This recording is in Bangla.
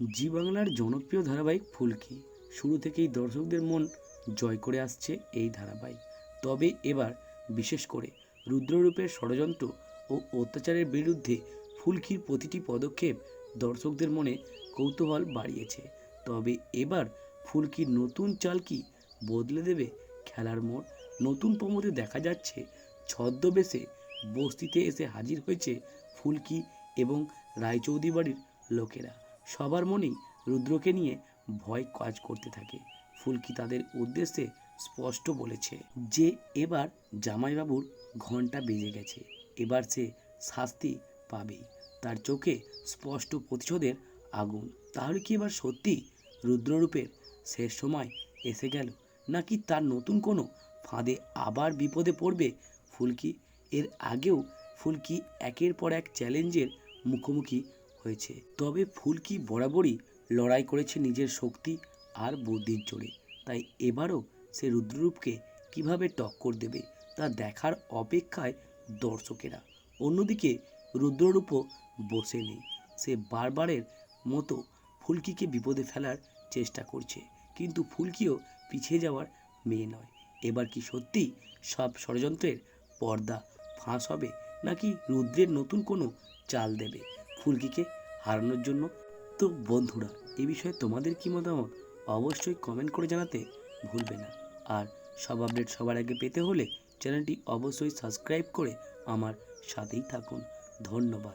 জি বাংলার জনপ্রিয় ধারাবাহিক ফুলকি শুরু থেকেই দর্শকদের মন জয় করে আসছে এই ধারাবাহিক। তবে এবার বিশেষ করে রুদ্ররূপের ষড়যন্ত্র ও অত্যাচারের বিরুদ্ধে ফুলকির প্রতিটি পদক্ষেপ দর্শকদের মনে কৌতূহল বাড়িয়েছে। তবে এবার ফুলকির নতুন চাল কি বদলে দেবে খেলার মোড়? নতুন প্রমোদে দেখা যাচ্ছে ছদ্মবেশে বস্তিতে এসে হাজির হয়েছে ফুলকি এবং রায়চৌধুরী বাড়ির লোকেরা। সবার মনেই রুদ্রকে নিয়ে ভয় কাজ করতে থাকে। ফুলকি তাদের উদ্দেশ্যে স্পষ্ট বলেছে যে এবার জামাইবাবুর ঘণ্টা বেজে গেছে, এবার সে শাস্তি পাবেই। তার চোখে স্পষ্ট প্রতিশোধের আগুন। তাহলে কি এবার সত্যি রুদ্ররূপের শেষ সময় এসে গেল? নাকি তার নতুন কোনো ফাঁদে আবার বিপদে পড়বে ফুলকি? এর আগেও ফুলকি একের পর এক চ্যালেঞ্জের মুখোমুখি হয়েছে। তবে ফুলকি বরাবরই লড়াই করেছে নিজের শক্তি আর বুদ্ধির জোরে। তাই এবারও সে রুদ্ররূপকে কীভাবে টক্কর দেবে তা দেখার অপেক্ষায় দর্শকেরা। অন্যদিকে রুদ্ররূপও বসে নেই। সে বারবারের মতো ফুলকিকে বিপদে ফেলার চেষ্টা করছে। কিন্তু ফুলকিও পিছিয়ে যাওয়ার মেয়ে নয়। এবার কি সত্যি সব ষড়যন্ত্রের পর্দা ফাঁস হবে নাকি রুদ্রের নতুন কোনো চাল দেবে? ফুলকিকে হারানোর জন্য। তো বন্ধুরা, এ বিষয়ে তোমাদের কী মতামত? অবশ্যই কমেন্ট করে জানাতে ভুলবে না। আর সব আপডেট সবার আগে পেতে হলে চ্যানেলটি অবশ্যই সাবস্ক্রাইব করে আমার সাথেই থাকুন। ধন্যবাদ।